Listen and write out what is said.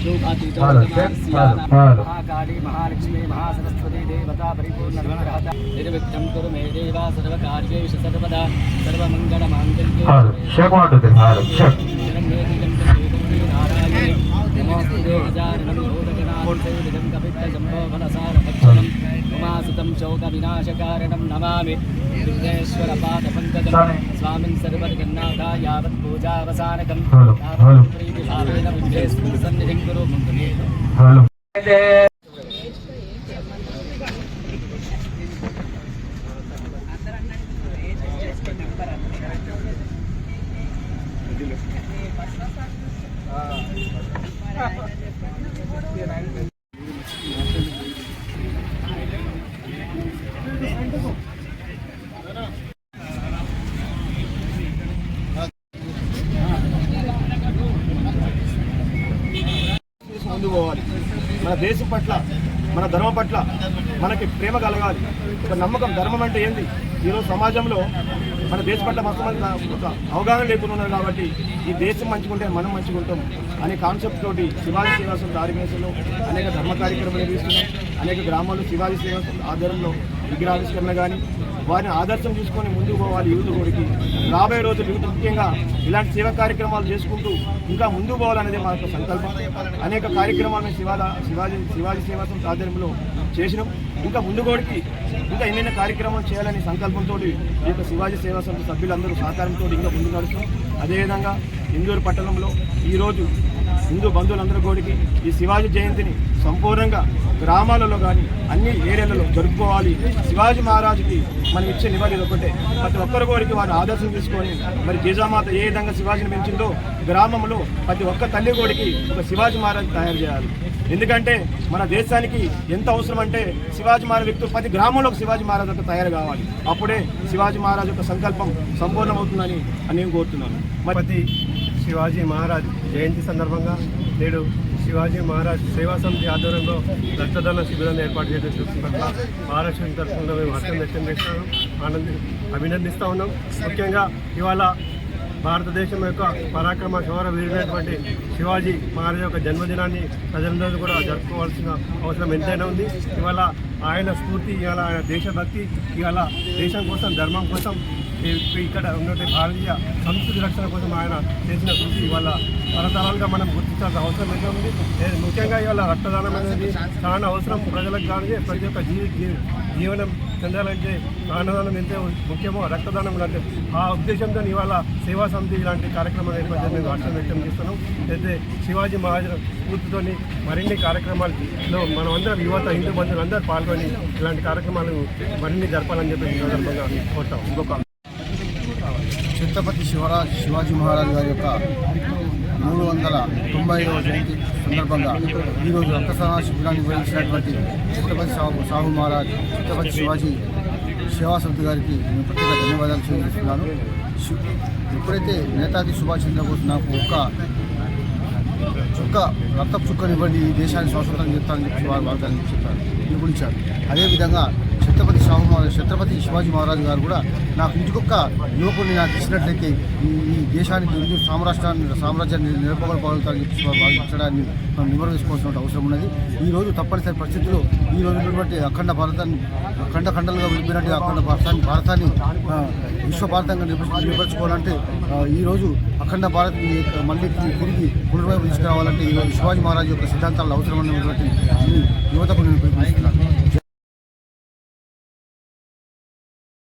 గురవిశేషణాయాం మహాకాళీ మహాలక్ష్మీ మహాసరస్వతి దేవతా పరిపూర్ణ నిర్విఘ్నం కురు మే దేవా సర్వకార్యేషు సర్వదా సర్వమంగళమాంగళ్యే షేక్ ఉంటుంది షేక్ ఉమాసుతం చౌక వినాశకారణం నమామి విఘ్నేశ్వర स्वामिन् सर्वगन्नाथा यावत् पूजावसानकं तावत्प्रीतिभावेन Thank you. దేశం పట్ల మన ధర్మం పట్ల మనకి ప్రేమ కలగాలి. ఒక నమ్మకం ధర్మం అంటే ఏంది? ఈరోజు సమాజంలో మన దేశం పట్ల మొత్తం మంది ఒక అవగాహన లేకుండా ఉన్నారు కాబట్టి ఈ దేశం మంచిగుంటే మనం మంచిగుంటాం అనే కాన్సెప్ట్ తోటి శివాజీ సేవాసం దారివేశంలో అనేక ధర్మ కార్యక్రమాలు నిర్వహిస్తున్నాం అనేక గ్రామాల్లో శివాజీ సేవాసం ఆధ్వర్యంలో విగ్రహావిష్కరణ కానీ వారిని ఆదర్శం తీసుకొని ముందుకు పోవాలి యూత్ కోడికి రాబోయే రోజులు యూత్ ముఖ్యంగా ఇలాంటి సేవా కార్యక్రమాలు చేసుకుంటూ ఇంకా ముందుకు పోవాలనేది మా యొక్క సంకల్పం. అనేక కార్యక్రమాలను శివాల శివాజీ శివాజీ సేవాసం ఆధ్వర్యంలో చేసినాం. ఇంకా ముందుగోడికి ఇంకా ఎన్నెన్న కార్యక్రమాలు చేయాలనే సంకల్పంతో ఈ యొక్క శివాజీ సేవా సంస్థ సభ్యులందరూ సహకారంతో ఇంకా ముందు నడుస్తాం అదేవిధంగా ఇందూరు పట్టణంలో ఈరోజు హిందూ బంధువులందరూ కోడికి ఈ శివాజీ జయంతిని సంపూర్ణంగా గ్రామాలలో కానీ అన్ని ఏరియాలలో జరుపుకోవాలి. శివాజీ మహారాజుకి మనం ఇచ్చే నివాళి ఒకటే. ప్రతి ఒక్కరి కోరికి వారు ఆదర్శం తీసుకొని మరి జీజామాత ఏ విధంగా శివాజీని పెంచిందో గ్రామంలో ప్రతి ఒక్క తల్లి కోడికి ఒక శివాజీ మహారాజు తయారు చేయాలి. ఎందుకంటే మన దేశానికి ఎంత అవసరం అంటే శివాజీ మహారాజ్ వ్యక్తులు ప్రతి గ్రామంలో శివాజీ మహారాజ్ ఒక తయారు కావాలి. అప్పుడే శివాజీ మహారాజ్ యొక్క సంకల్పం సంపూర్ణమవుతుందని నేను కోరుతున్నాను. ప్రతి శివాజీ మహారాజ్ జయంతి సందర్భంగా నేడు శివాజీ మహారాజ్ సేవా సమితి ఆధ్వర్యంలో రక్తదాన శిబిరాన్ని ఏర్పాటు చేయడం చూస్తున్న మహారాష్ట్ర తరఫున మేము హర్షం వ్యక్తం చేస్తున్నాం ఆనంది అభినందిస్తూ ఉన్నాం. ముఖ్యంగా ఇవాళ భారతదేశం యొక్క పరాక్రమ శౌర వీరుడైనటువంటి శివాజీ మహారాజ్ యొక్క జన్మదినాన్ని ప్రజలందరూ కూడా జరుపుకోవాల్సిన అవసరం ఎంతైనా ఉంది. ఇవాళ ఆయన స్ఫూర్తి ఇవాళ ఆయన దేశభక్తి ఇవాళ దేశం కోసం ధర్మం కోసం ఇక్కడ ఉన్నటువంటి భారతీయ సంస్కృతి రక్షణ కోసం ఆయన చేసిన కృషి ఇవాళ తరతరాలుగా మనం గుర్తించాల్సిన అవసరం ఎంత ఉంది. ముఖ్యంగా ఇవాళ రక్తదానం అనేది చాలా అవసరం ప్రజలకు కానీ ప్రతి ఒక్క జీవి జీవనం చెందాలంటే ప్రాణదానం ఎంత ముఖ్యమో రక్తదానం లాంటి ఆ ఉద్దేశంతో ఇవాళ సేవా సమితి ఇలాంటి కార్యక్రమాలు ఏర్పాటు మేము హర్షం వ్యక్తం చేస్తున్నాం అయితే శివాజీ మహారాజ్ స్ఫూర్తితోని మరిన్ని కార్యక్రమాల్లో మనమందరం యువత హిందూ బంధువులందరూ పాల్గొని ఇలాంటి కార్యక్రమాలు మరిన్ని జరపాలని చెప్పి సందర్భంగా కోరుతాం ఇంకొక ఛత్రపతి శివరాజ్ శివాజీ మహారాజ్ గారి యొక్క మూడు వందల తొంభై ఐదవ జయంతి సందర్భంగా ఈరోజు రక్తదాన శిబిరాన్ని నిర్వహించినటువంటి ఛత్రపతి సాహు సాహు మహారాజ్ ఛత్రపతి శివాజీ సేవా సమితి గారికి నేను ప్రత్యేక ధన్యవాదాలు చెల్లిస్తున్నాను ఎప్పుడైతే నేతాజీ సుభాష్ చంద్రబోస్ నాకు ఒక్క చుక్క రక్తపు చుక్కనివ్వండి ఈ దేశాన్ని స్వతంత్రం చేస్తానని చెప్పి వారు వాగ్దానం చెప్పారు పిలుపునిచ్చారు అదేవిధంగా ఛత్రపతి సాహు ఛత్రపతి శివాజీ మహారాజు గారు కూడా నాకు ఇంటికొక్క యువకుడిని నాకు ఇచ్చినట్లయితే ఈ ఈ దేశానికి ఇందు సామ్రాష్ట్రాన్ని సామ్రాజ్యాన్ని నిలబడగలుగుతారని చెప్పి వారు భావించడాన్ని మనం నిర్వహించుకోవాల్సిన అవసరం ఉన్నది. ఈ రోజు తప్పనిసరి పరిస్థితుల్లో ఈ రోజు ఉన్నటువంటి అఖండ భారతాన్ని ఖండ ఖండలుగా విడిపోయినట్టు అఖండ భారతాన్ని భారతాన్ని విశ్వ భారతంగా నిలబె- ఈరోజు ఈ రోజు అఖండ భారత్ మళ్ళీ తిరిగి పునర్వైపు తీసుకురావాలంటే ఈరోజు శివాజీ మహారాజు యొక్క సిద్ధాంతాలు అవసరమైనటువంటి ఈ యువతకు నేను పిలుపునిస్తున్నాను